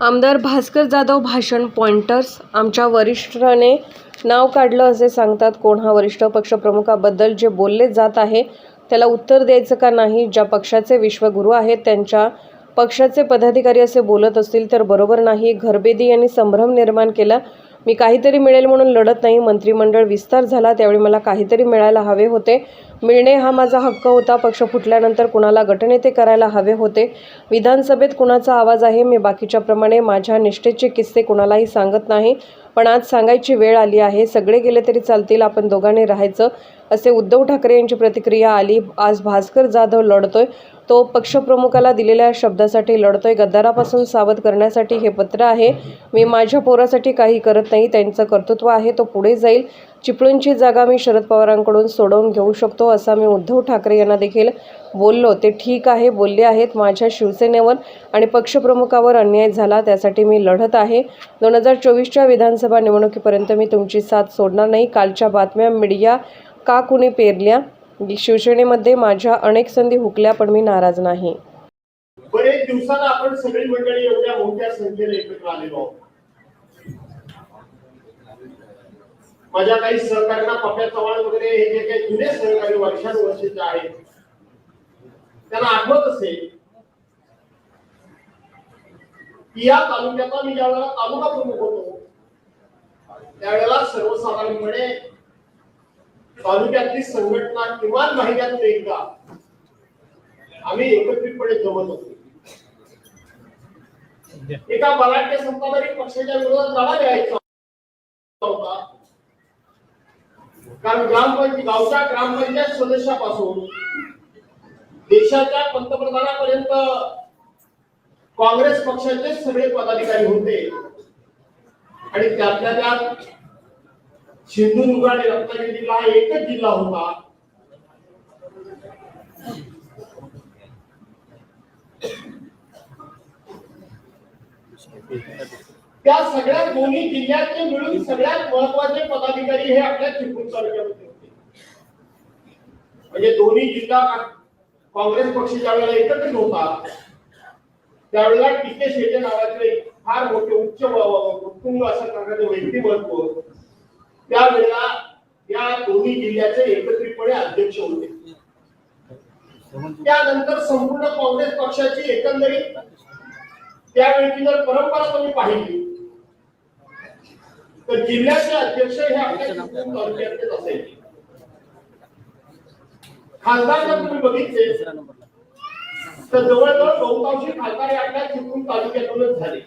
आमदार भास्कर जाधव भाषण पॉइंटर्स. आमच्या वरिष्ठाने नाव काढलं असे सांगतात कोण हा वरिष्ठ पक्षप्रमुखाबद्दल जे बोलले जात आहे त्याला उत्तर द्यायचं का नाही ज्या पक्षाचे विश्वगुरू आहेत त्यांच्या पक्षाचे पदाधिकारी असे बोलत असतील तर बरोबर नाही. घरबेदी यांनी संभ्रम निर्माण केला. मी काहीतरी मिळेल म्हणून लढत नाही. मंत्रिमंडळ विस्तार झाला त्यावेळी मला काहीतरी मिळायला हवे होते. मिळणे हा माझा हक्क होता. पक्ष फुटल्यानंतर कुणाला गटनेते करायला हवे होते? विधानसभेत कुणाचा आवाज आहे? मी बाकीच्याप्रमाणे माझ्या निष्ठेचे किस्से कुणालाही सांगत नाही. पण आज सांगायची वेळ आली आहे. सगळे गेले तरी चालतील. आपण दोघांनी राहायचं. असे उद्धव ठाकरे यांची प्रतिक्रिया आली. आज भास्कर जाधव लढतोय. तो पक्षप्रमुखाला दिलेल्या शब्दासाठी लढतोय. गद्दारापासून सावध करण्यासाठी हे पत्र आहे. मी माझ्या पोरासाठी काही करत नाही. त्यांचं कर्तृत्व आहे. तो पुढे जाईल. चिपळूणची जागा मी शरद पवारांकडून सोडवून घेऊ शकतो असा मी उद्धव ठाकरे यांना देखील बोललो. ते ठीक आहे बोलले आहेत माझ्या शिवसेनेवर आणि पक्षप्रमुखावर अन्याय झाला त्यासाठी मी लढत आहे. दोन हजार चोवीसच्या विधानसभा निवडणुकीपर्यंत मी तुमची साथ सोडणार नाही. कालच्या बातम्या मीडिया का कुणी पेरल्या? शिवसेनेमध्ये माझ्या अनेक संधी हुकल्या पण मी नाराज नाही. बरेच दिवसाला आपण सगळी मंडळी एवढ्या मोठ्या संख्येने एकत्र आलेलो आहोत. माझ्या काही सहकार्यांना पप्या चव्हाण वगैरे हे जे काही जुने सहकारी वर्षानुवर्षीचे आहेत त्यांना आठवत असेल की या तालुक्याचा मी ज्यावेळेला तालुका प्रमुख होतो त्यावेळेला सर्वसाधारणपणे तालुक्यातली संघटना किमान महिन्यातून एकदा आम्ही एकत्रितपणे जमत होतो. एका बलाढ्य सत्ताधारी पक्षाच्या विरोधात लढा द्यायचा होता. कारण ग्रामपंचायत गावच्या ग्रामपंचायत सदस्यापासून देशाच्या पंतप्रधानापर्यंत काँग्रेस पक्षाचे सगळे पदाधिकारी होते. आणि त्यातल्या त्यात सिंधुदुर्ग आणि रत्नागिरी जिल्हा हा एकच जिल्हा होता. त्या सगळ्या दोन्ही जिल्ह्यातले मिळून सगळ्यात महत्त्वाचे पदाधिकारी हे आपल्या चिपळूण तालुक्यामध्ये होते. म्हणजे दोन्ही जिल्हा काँग्रेस पक्ष ज्या वेळेला एकत्रित होता त्यावेळेला टीके शेटे नावाचे फार मोठे उच्च कुटुंब असं प्रकारचे व्यक्तिमत्व त्यावेळेला या दोन्ही जिल्ह्याचे एकत्रितपणे अध्यक्ष होते. त्यानंतर संपूर्ण काँग्रेस पक्षाची एकंदरीत त्यावेळी जर परंपरा तुम्ही पाहिली तर जिल्ह्याचे अध्यक्ष हे आपल्या तालुक्यातलेच असायचे. खासदार जर तुम्ही बघितले तर जवळजवळ बहुतांशी खासदार आपल्या चिपळूण तालुक्यातूनच झाले.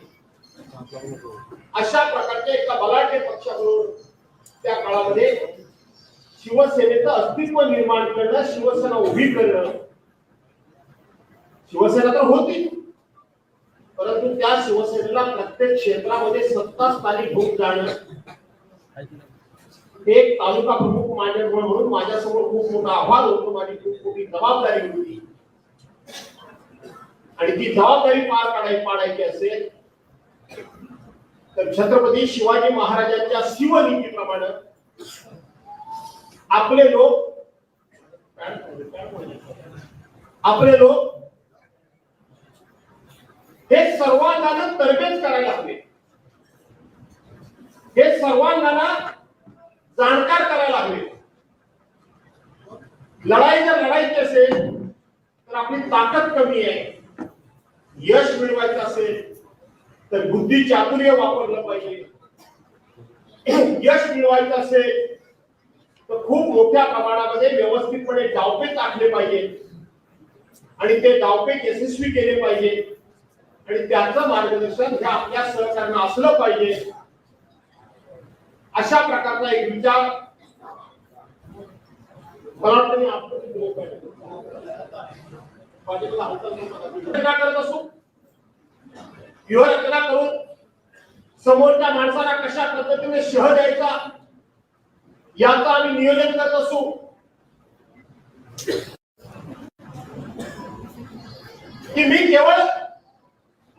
अशा प्रकारच्या एका बलाढ्य पक्षाकडून त्या काळामध्ये शिवसेनेचं अस्तित्व निर्माण करणं शिवसेना उभी करणं शिवसेना तर होती परंतु त्या शिवसेनेला प्रत्येक क्षेत्रामध्ये सत्ता स्थानिक होऊन जाणं. हे एक तालुका प्रमुख माझ्या म्हणून माझ्यासमोर खूप मोठं आव्हान होतं माझी खूप मोठी जबाबदारी होती. आणि ती जबाबदारी पार पाडायची पाडायची असेल तर छत्रपती शिवाजी महाराजांच्या शिवनीतीप्रमाणे आपले लोक आपले लोक हे सर्वांना तरबेज करायला हवे. हे सर्वांना जाणकार करायला हवे. लढाई जर लढायची असेल तर आपली ताकद कमी आहे. यश मिळवायचं असेल तर बुद्धी चातुर्य वापरलं पाहिजे. यश मिळवायचं असेल तर खूप मोठ्या प्रमाणामध्ये व्यवस्थितपणे डावपेच आखले पाहिजे आणि ते डावपेच यशस्वी केले पाहिजे आणि त्याचं मार्गदर्शन हे आपल्या सहकार्यांना असलं पाहिजे. अशा प्रकारचा एक विचार मला वाटतं मी करत असू. व्यूहरचना करून समोरच्या माणसाला कशा पद्धतीने शह द्यायचा याचं आम्ही नियोजन करत असू. की मी केवळ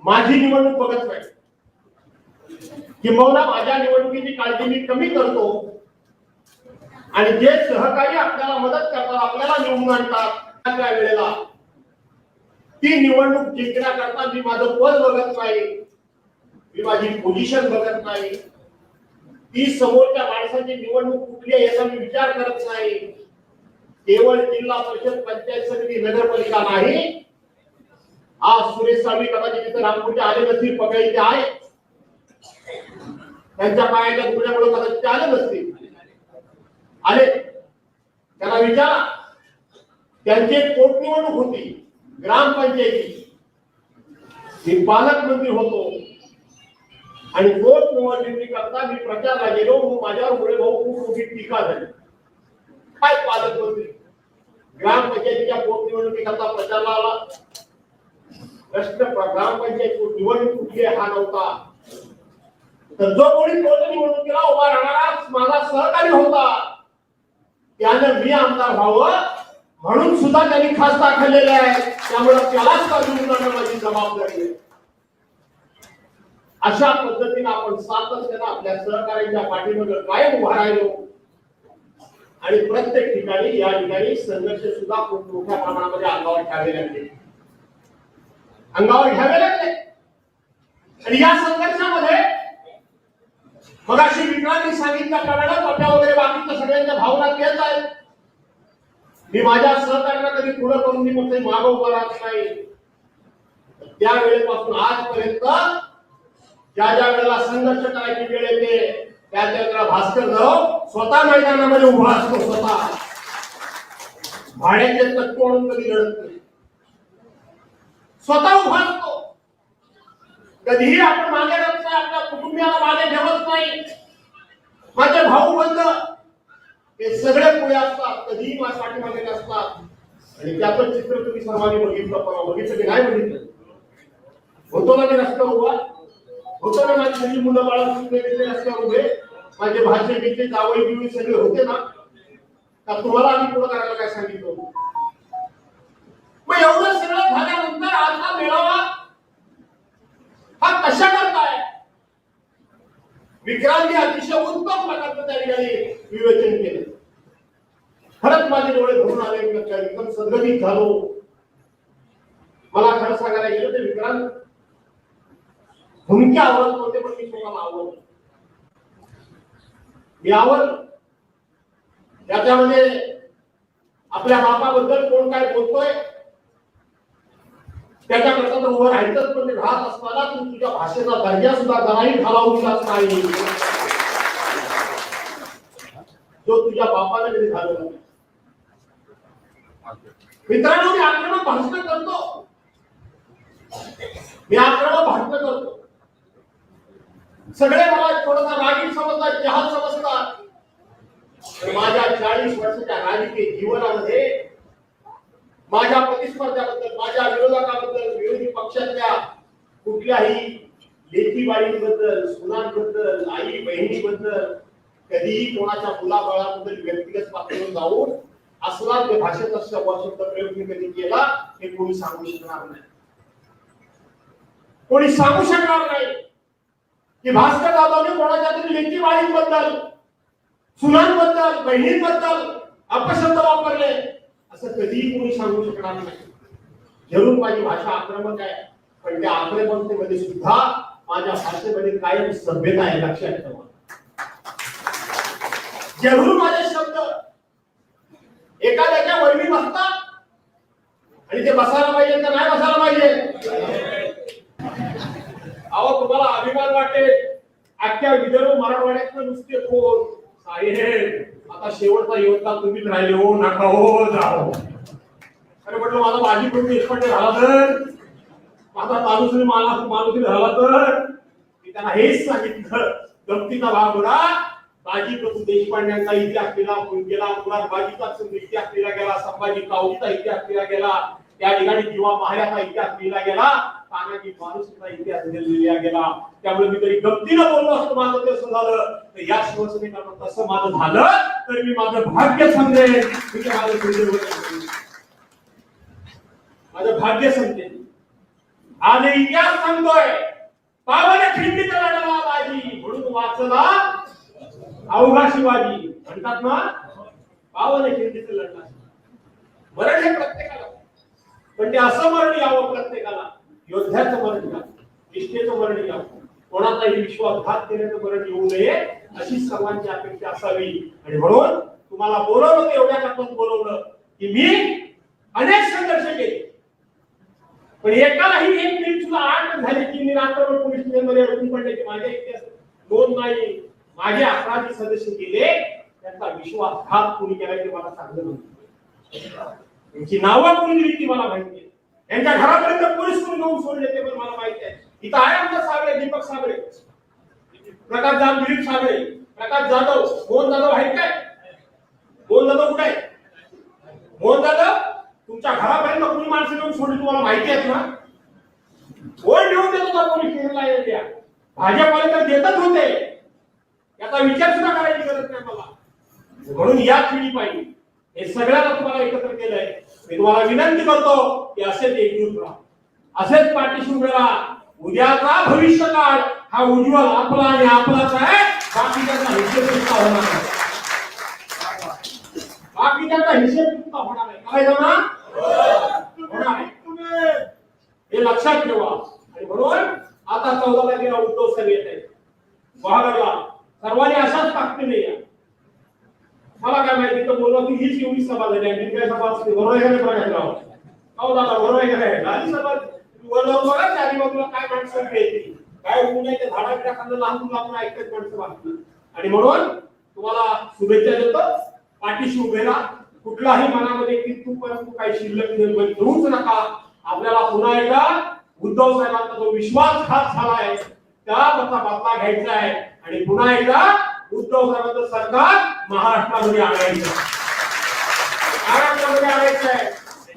माझी निवडणूक बघत नाही. किंबहुना माझ्या निवडणुकीची काळजी मी कमी करतो. आणि जे सहकारी आपल्याला मदत करतात आपल्याला निवडून आणतात त्या वेळेला ती निवडणूक जिंकण्याकरता मी माझं पद बघत नाही. मी माझी पोझिशन बघत नाही. ती समोरच्या माणसाची निवडणूक कुठली आहे याचा मी विचार करत नाही. केवळ जिल्हा परिषद पंचायत समिती नगरपालिका नाही. आज सुरेश सावी कदाचित तिथे रामपूरचे आले नसतील पकडी आहे. त्यांच्या पायाच्या दुखण्यामुळे कदाचित ते आले नसतील आले. त्याला विचारा. त्यांची एक पोटनिवडणूक होती ग्रामपंचायती. मी पालकमंत्री होतो. आणि पोटनिवडणुकी करता मी प्रचारला गेलो माझ्यावर मुळे भाऊ खूप मोठी टीका झाली. काय पालकमंत्री ग्रामपंचायतीच्या पोटनिवडणुकीकरता प्रचारला आला प्रश्न प्र- ग्रामपंचायत निवडणूक कुठली हा नव्हता. तर जो कोणी पोटनिवडणुकीला उभा राहणारा माझा सहकारी होता. त्यानं मी आमदार व्हावं म्हणून सुद्धा त्यांनी खास दाखवलेले आहे. त्यामुळे त्यालाच बाजून माझी जबाबदारी आहे. अशा पद्धतीने आपण सातत्यानं आपल्या सहकार्यांच्या पाठीमध्ये कायम उभा राहिलो. आणि प्रत्येक ठिकाणी या ठिकाणी संघर्ष सुद्धा खूप मोठ्या प्रमाणामध्ये अंगावर घ्यावे लागले अंगावर घ्यावे लागले आणि या संघर्षामध्ये मगाशी विक्रांतनी सांगितल्याप्रमाणे पट्या वगैरे बाकीच्या सगळ्यांच्या भावना तेच आहेत. मी माझ्या सहकार्यांना कधी पुढे करून मी मग मागं उभा राहत नाही. त्यावेळेपासून आजपर्यंत ज्या ज्या वेळेला संघर्ष करायची वेळ येते त्या त्या वेळेला भास्कर जाऊ स्वतः मैदानामध्ये उभा असतो स्वतः. भाड्याचे तत्व म्हणून कधी लढत नाही. स्वतः उभा असतो कधीही आपण मागे जात नाही आपल्या कुटुंबियाला मागे ठेवत नाही. माझे भाऊ बंद. हे सगळे पुढे असतात कधीही माझ्यासाठी मागे नसतात. आणि त्याचं चित्र तुम्ही सर्वांनी बघितलं परवा बघितलं की नाही बघितलं? होतो ना मी रस्त्यावर उभा? होतो ना माझी सगळी मुलं बाळा वेगवेगळे रस्त्यावर उभे? माझे भाषे बिचे जावई बिवळी सगळे होते ना? तर तुम्हाला आम्ही पुढे करायला काय सांगितलं? मग एवढं सगळं झाल्यानंतर आज हा मेळावा हा कशा करताय? विक्रांती अतिशय उत्तम प्रकारचं त्या ठिकाणी विवेचन केलं. खरंच माझे डोळे भरून आले एकदम सदगतीत झालो. मला खरं सांगायला गेलं ते विक्रांत हुमके आवडत नव्हते पण मी तुम्हाला आवडलो मी आवड त्याच्यामध्ये आपल्या बापाबद्दल कोण काय बोलतोय त्याच्याकरता तर उभं राहायचंच पण ते राहत असताना तू तुझ्या भाषेचा दर्जा सुद्धा जराही खालावू दिलाच नाही. जो तुझ्या बापाने कधी झालं मित्रांनो मी आक्रमक भाषण करतो. मी आक्रमक भाषण करतो. सगळे मला थोडासा रागीट समजतात जहाल समजतात. माझ्या चाळीस वर्षाच्या राजकीय जीवनामध्ये माझ्या प्रतिस्पर्ध्याबद्दल माझ्या विरोधकाबद्दल विरोधी पक्षातल्या कुठल्याही लेखीबाळींबद्दल सुनांबद्दल आई बहिणीबद्दल कधीही कोणाच्या मुलाबाळाबद्दल व्यक्तिगत पातळीवर जाऊन असला ते भाषेत शब्द प्रयोग मी कधी केला हे कोणी सांगू शकणार नाही. कोणी सांगू शकणार नाही की भास्कर जाधवने कोणाच्या तरी लेखीबाईंबद्दल सुनांबद्दल बहिणींबद्दल अपशब्द वापरले. असं कधीही कोणी सांगू शकणार नाही. जरूर माझी भाषा आक्रमक आहे. पण त्या आक्रमकतेमध्ये सुद्धा माझ्या भाषेमध्ये कायम सभ्यता आहे लक्षात ठेवा. जरूर माझे शब्द. एखाद्याच्या वरवी बसतात आणि ते बसायला पाहिजे तर नाही बसायला पाहिजे? अहो तुम्हाला अभिमान वाटेल. अख्ख्या विदर्भ मराठवाड्यात नुसते कोण साहेब आता शेवटचा योद्धा तुम्हीच राहिले हो नका हो जाओ हो. अरे म्हटलं माझा माझी प्रभू देशपांडे झाला तर? माझा माणूस मला माणूस झाला तर? मी त्यांना हेच सांगितलं. गमतीचा भाग होता. बाजी प्रभू देशपांड्यांचा इतिहास केला गेला मुराद बाजीचा इतिहास केला गेला संभाजी कावजीचा इतिहास केला गेला. त्या ठिकाणी किंवा महाराचा इतिहास लिहिला गेला. तानाजी माणूसचा इतिहास लिहिला गेला. त्यामुळे मी तरी गमतीनं बोललो असतो माझं तसं झालं. तर या शिवसेनेला तसं माझं झालं तर मी माझं भाग्य समजेन. मी माझं माझं भाग्य समजेन आज इतिहास सांगतोय पावन खिंडीचा लढला बाजी. म्हणून वाचला अवघा शिवाजी. म्हणतात ना पावन खिंडीचं लढला मरण हे प्रत्येकाला पण ते असं मरण यावं प्रत्येकाला. योद्ध्याचं मरण यावं निष्ठेचं मरण यावं. कोणाचाही विश्वासघात केल्याचं मरण येऊ नये अशी सर्वांची अपेक्षा असावी. आणि म्हणून तुम्हाला बोलवलं एवढ्या करताच बोलवलं की मी अनेक संघर्ष केले. पण एकालाही एक मिनिट सुद्धा आठ झाली की मी रात्रभर पोलीस स्टेशनमध्ये अडकून पडले की माझ्या इतिहास दोन नाही माझे अकरा सदस्य गेले त्यांचा विश्वासघात कोणी केला ते मला सांगलं नव्हतं. त्यांची नावं कोणी दिली ती मला माहिती आहे त्यांच्या घरापर्यंत पोलीस कोणी घेऊन सोडले ते पण मला माहिती आहे. इथं आहे आमचा साबळे दीपक साबळे प्रकाश जाम दिलीप साबळे प्रकाश जाधव मोहन जाधव आहेत काय? मोहन जाधव कुठे आहे? मोहन जाधव तुमच्या घरापर्यंत कोणी माणसं घेऊन सोडली तुम्हाला माहिती आहेत ना? कोण घेऊन देत होता पोलीस स्टेशनला येत्या भाजपवाले तर देतच होते. याचा विचार सुद्धा करायची गरज नाही मला. म्हणून या पिढी पाहिजे हे सगळ्यांना तुम्हाला एकत्र केलंय. मी तुम्हाला विनंती करतो की असेच एकजूट राहा. असेच पाठीशी उभे राहा. उद्याचा भविष्य काळ हा उज्ज्वल आपला आणि आपलाच आहे. बाकीच्याचा हिशेब चुकता होणार नाही. बाकीच्याचा हिशेब चुकता होणार नाही. काय जाणार होणार आहे. हे लक्षात ठेवा. आणि म्हणून आता चौदा तारखेला उद्धव सभेत येत आहे. बहादरला सर्वांनी अशाच ताकदीने या. मला काय माहिती तर बोललो की हीच एवढी सभा झाली आणि काय सभा असते बरोबर आहे का नाही हो दादा बरोबर आहे. का नाही सभा वर बघा चारी बाजूला काय माणसं घ्यायची काय होऊ नये ते झाडा बिडा खाल्लं लहान मुलं आपण ऐकत माणसं बाकी आणि म्हणून तुम्हाला शुभेच्छा देतो पाठीशी उभे राहा. कुठलाही मनामध्ये की तू परंतु काही शिल्लक निर्माण करूच नका. आपल्याला पुन्हा एकदा उद्धव साहेबांचा जो विश्वासघात आहे त्याचा बदला घ्यायचा आहे. आणि पुन्हा एकदा उद्धव साहेबांचं सरकार महाराष्ट्रामध्ये आणायचं. महाराष्ट्रामध्ये आणायचं आहे.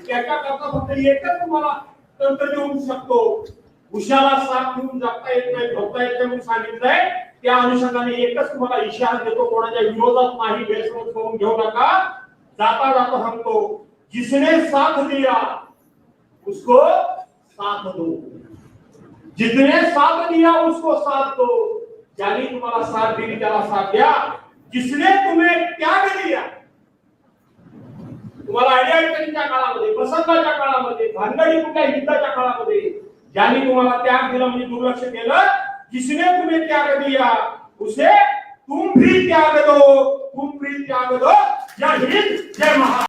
त्याच्या करता फक्त एकच तुम्हाला तंत्र देऊ शकतो. उशाला साथ घेऊन जगता येत नाही झोपता येत नाही म्हणून सांगितलंय. त्या अनुषंगाने एकच तुम्हाला इशारा देतो कोणाच्या विरोधात नाही गैरसमज करून घेऊ नका. जाता जाता सांगतो जिसने साथ दिया उसको साथ दो. जितने साथ दिया उसको साथ दो. ज्याने तुम्हाला साथ दिली त्याला साथ द्या. जिसने तुम्ही त्याग दिला. तुम्हाला अडचणीच्या काळामध्ये? प्रसंगाच्या काळामध्ये भानगडी कुठल्या युद्धाच्या काळामध्ये? ज्यांनी तुम्हाला त्याग दिला म्हणजे दुर्लक्ष केलं जिसने तुम्ही त्याग दिया उसे तुम भी त्याग दो तुम भी त्याग दो. जय हिंद जय महा